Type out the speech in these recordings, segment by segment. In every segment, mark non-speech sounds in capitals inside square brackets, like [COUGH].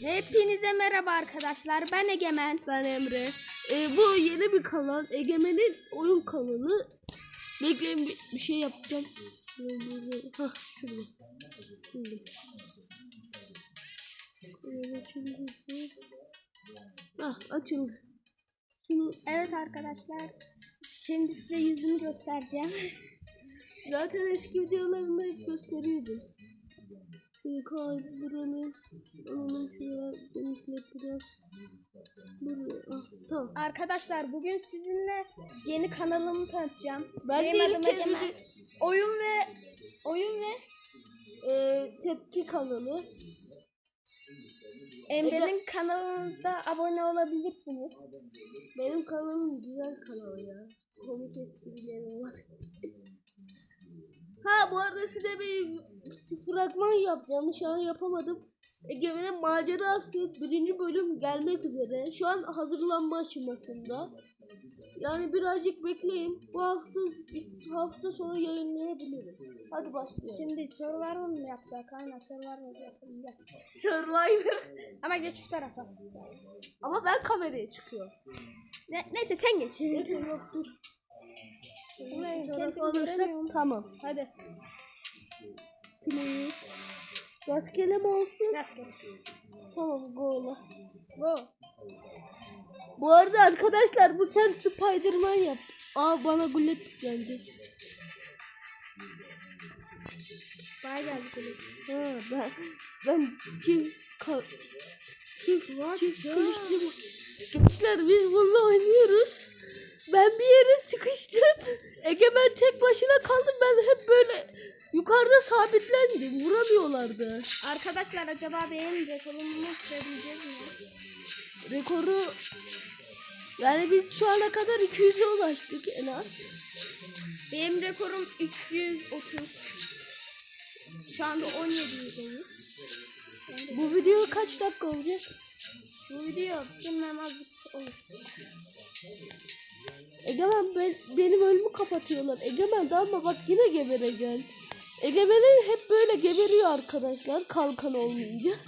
Hepinize merhaba arkadaşlar. Ben Egemen. Ben Emre. Ee, bu yeni bir kanal. Egemen'in oyun kanalı. Bekleyin bir, bir şey yapacağım. Hah. Şimdi. Şimdi. Hah açıldı. Şunu Evet arkadaşlar. Şimdi size yüzümü göstereceğim. zaten eski videolarımda hep gösteriyordum. Şunu kaydıralım. Alalım şuraya. Genişlet biraz. Buraya. Ah, tamam. arkadaşlar bugün sizinle yeni kanalımı tanıtacağım. Ben Benim de adım ilk kez Egemen. bir- Oyun ve oyun ve Ee, tepki kanalı. Emre'nin kanalında abone olabilirsiniz. Benim kanalım güzel kanal ya. Komik esprilerim var. [LAUGHS] ha bu arada size bir fragman yapacağım. Şu an yapamadım. Egemen'in macerası birinci bölüm gelmek üzere. Şu an hazırlanma aşamasında. Yani birazcık bekleyin. Bu hafta hafta sonra yayınlayabilirim. Hadi başlayalım. Şimdi sorular mı yapacak? Aynen yapalım? Gel. Survivor. Ama geç şu tarafa. Ama ben kameraya çıkıyorum. Ne, neyse sen geç. Neyse yok dur. Tamam. Hadi. Play. Rastgele mi olsun? Rastgele. Tamam go'la. Go. Bu arada arkadaşlar bu sen Spiderman yap. Aa bana gullet geldi. Geldi kulüp. Ha ben ben kim ka kim sıkıştım. Gençler biz bununla oynuyoruz. Ben bir yere sıkıştım. Egemen tek başına kaldım. Ben hep böyle yukarıda sabitlendim. Vuramıyorlardı. Arkadaşlar acaba benim rekorumu söyleyeceğiz mi? Rekoru yani biz şu ana kadar 200'e ulaştık en az. Benim rekorum 330. Şu anda 17'deyiz. Bu video kaç dakika olacak? Bu video azıcık olur. Egemen ben, benim önümü kapatıyorlar. Egemen ama bak yine gebereceksin. Egemen'in hep böyle geberiyor arkadaşlar kalkan olmayınca.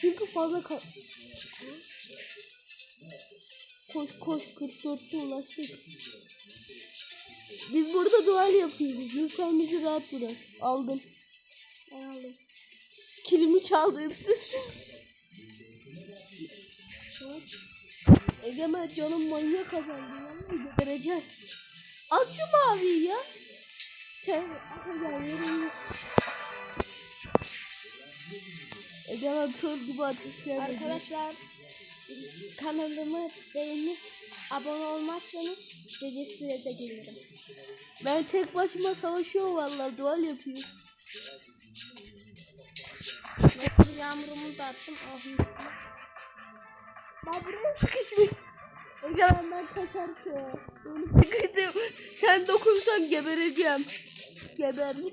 Çünkü fazla kal... Koş koş 44'te ulaştık. Biz burada dual yapıyoruz. Lütfen bizi rahat bırak. Aldım. Ben aldım. Kilimi çaldı hırsız. Egemen canım manyak kazandı. Gebereceksin. Al şu maviyi ya. Sen Egemen kör gibi ateşler. Arkadaşlar kanalımı beğenip abone olmazsanız gece size de gelirim. Ben tek başıma savaşıyorum vallahi dual yapıyorum. Yağmurumu da attım. Ah, Ben buraya sıkışmış. Egemen ben kaçarım. Sıkıştım. Sen dokunsan gebereceğim. Geber. [LAUGHS]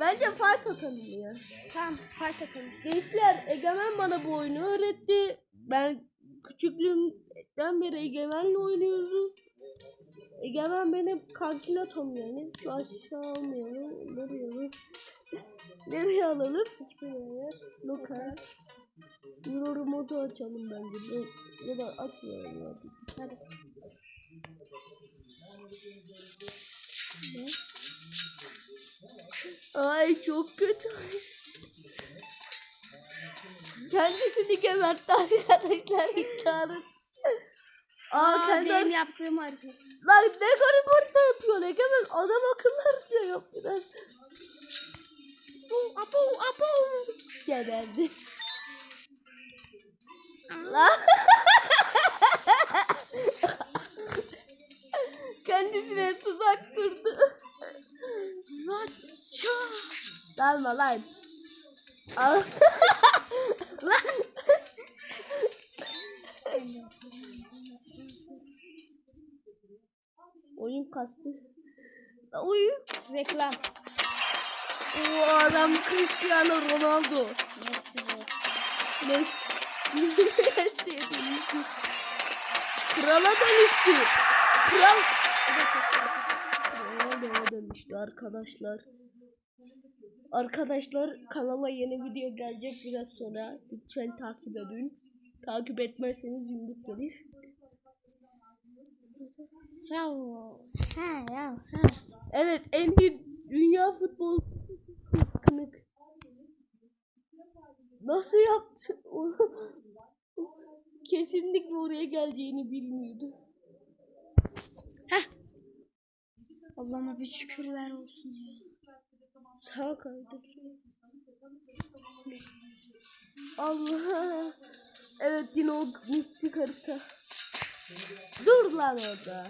Bence fight atalım ya. tamam fight atalım. Gençler Egemen bana bu oyunu öğretti. Ben küçüklüğümden beri Egemen'le oynuyoruz. Egemen benim kankinatom yani. Şu aşağı almayalım. Nereye alalım? Nereye alalım? Hiçbir yere. Lokal. Euro modu açalım bence. Ya da açmayalım ya. Hadi. Ay çok kötü. Kendisini gebertti arkadaşlar intiharın. Aa, Aa, kendi benim yaptığım harika. Lan ne garip orta yapıyor Egemen adam akıllarca yap biraz. Apo apo apo. Geberdi. Lan. [LAUGHS] Kendisine tuzak kurdu. Laça. Dalma lan. Al. lan. Oyun kastı. Oyun. Reklam. O adam Cristiano Ronaldo. Messi. Messi. Krala dönüştü. Kral. Ronaldo'ya dönüştü arkadaşlar. Arkadaşlar kanala yeni video gelecek biraz sonra. Lütfen takip edin. Takip etmezseniz yumruk gelir. Ya. Ha ya. Ha. Evet en iyi dünya futbol kınık. Nasıl yaptı onu? [LAUGHS] Kesinlikle oraya geleceğini bilmiyordu. Allah'ıma bir şükürler olsun ya. Sağa kaydır. Allah. Evet yine o mistik harita. Dur lan orada.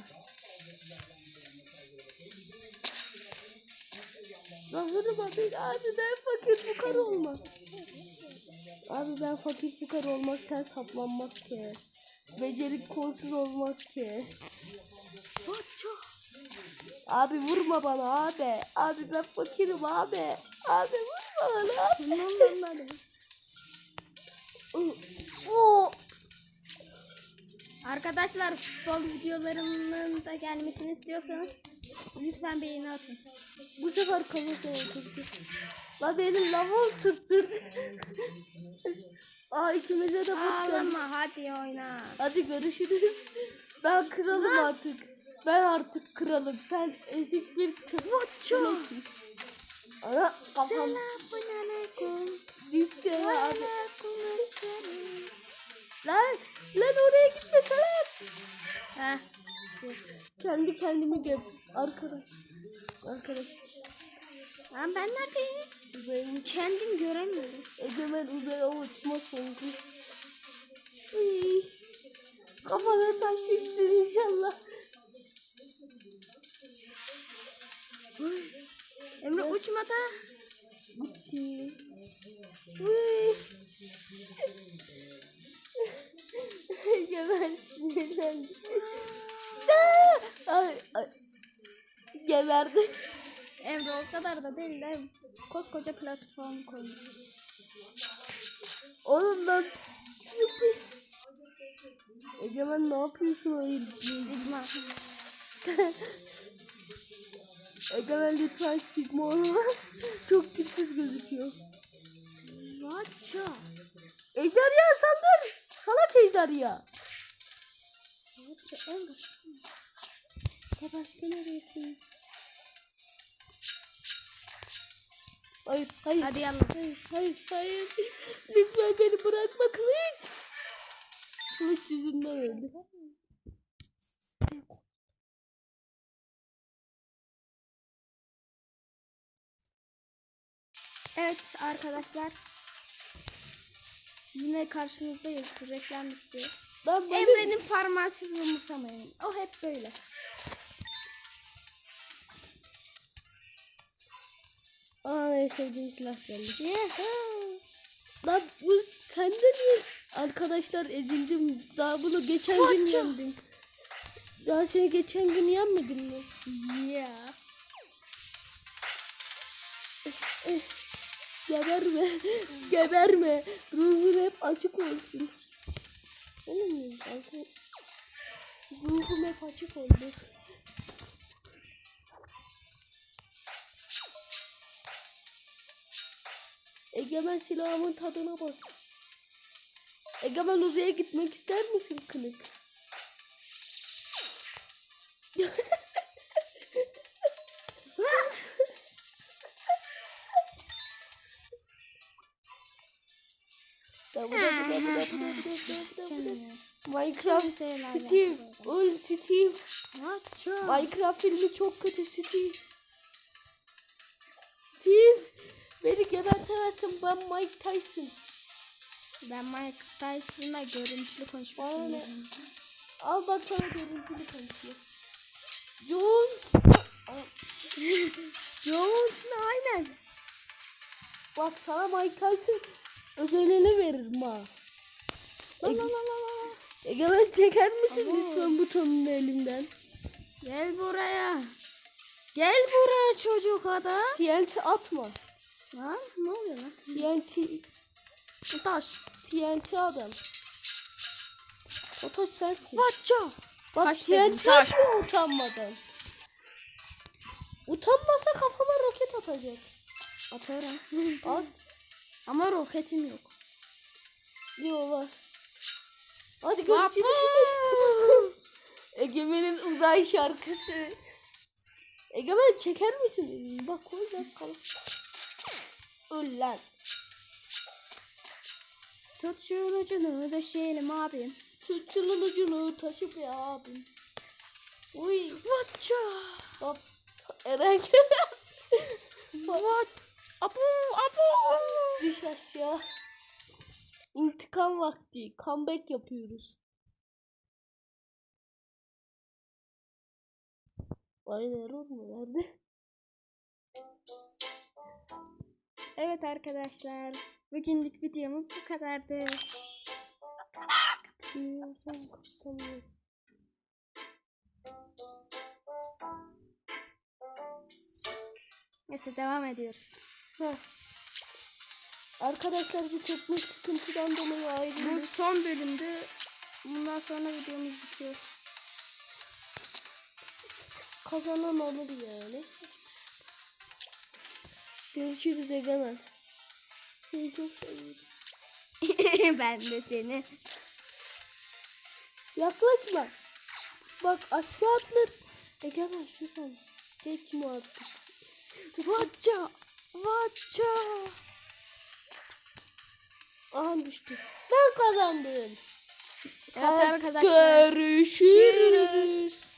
Lan vurma beni abi ben fakir fukar olmak. Abi ben fakir fukar olmak sen saplanmak ki. Becerik kolsuz olmak ki. Abi vurma bana abi. Abi ben fakirim abi. Abi vurma bana abi. Oo. Arkadaşlar futbol videolarının da gelmesini istiyorsanız lütfen beğeni atın. Bu sefer kafasına oturdu. La benim lava oturtturdu. Aa ikimize de bak geldi. Ağlama hadi oyna. Hadi görüşürüz. Ben kralım artık. Ben artık kralım. Sen ezik bir kral. Ana kafam Selamun aleyküm. Lan, lan oraya gitme sen. Heh. Kendi kendimi gep. Arkadaş. Arkadaş. Lan ben neredeyim? Benim Kendim göremiyorum. egemen uzaya uçma songu. Iy. Kafana taş düştü inşallah. Emre uçmada. Uçayım. Uy. [LAUGHS] Egemen sinirlendi. Aa! Ay, ay. Geberdi. Emre o kadar da değil de koskoca platform koymuş. Oğlum ben Egemen ne yapıyorsun öyle? Sigma. Egemen lütfen sigma olma. Çok tipsiz gözüküyor. Vaça. Ejderha sandır. Salak ejderha. Vaça Emre. Başka neredesin? Hayır, hayır. Hadi yallah. Hayır, hayır, hayır. Lütfen beni bırakma kılıç. Kılıç yüzünden öldü. Evet arkadaşlar. Yine karşınızdayız. Reklam benim... Emre'nin parmağı siz umursamayın. O hep böyle. Aa en sevdiğim silah geldi. Lan bu sende niye? Arkadaşlar ezildim. Daha bunu geçen gün yendim. Daha seni geçen gün yenmedim mi? Ya. Eh, Geberme. [LAUGHS] Geberme. Ruhun hep açık olsun. Mi? Zaten Ruhum hep açık oldu. Egemen silahımın tadına bak. Egemen uzaya gitmek ister misin kılık? [LAUGHS] Minecraft Steve, ol Steve. Minecraft filmi çok kötü Steve. Steve, beni gebertemezsin ben Mike Tyson. Ben Mike Tyson'la görüntülü istiyorum. Al bak sana görüntülü konuşuyor. Jones. Jones'la aynen. Bak sana Mike Tyson özelini veririm ha. La la la la la. Egemen çeker misin lütfen butonunu elimden? Gel buraya. Gel buraya çocuk adam. TNT atma. Lan ne oluyor lan? TNT, Taş. TNT adam. O taş sensin. Vaça. Bak taş TNT taş. atma utanmadan. Utanmasa kafama roket atacak. Atarım. [LAUGHS] At. Ama roketim yok. Diyor var. Hadi görüşürüz. [LAUGHS] Egemen'in uzay şarkısı. Egemen çeker misin? Bak orada kal. Öl lan. Tut şu ucunu döşeyelim abim. Çırçılın ucunu taşı be abim. Uy. Vatça. Hop. Eren. [LAUGHS] Vat. Abu abu. Düş aşağı. İntikam vakti. Comeback yapıyoruz. Aynı error mu verdi? Evet arkadaşlar. Bugünlük videomuz bu kadardı. Neyse devam ediyoruz. Heh. Arkadaşlar bir teknik sıkıntıdan dolayı Bu ayrıldık. son bölümdü. Bundan sonra videomuz bitiyor. Kazanan olur yani. Görüşürüz Egemen. Seni çok seviyorum. [LAUGHS] ben de seni. Yaklaşma. Bak aşağı atla. Egemen şuradan. Geçme artık. Vatça. Vatça. Aha düştü. Ben kazandım. Evet arkadaşlar. Görüşürüz.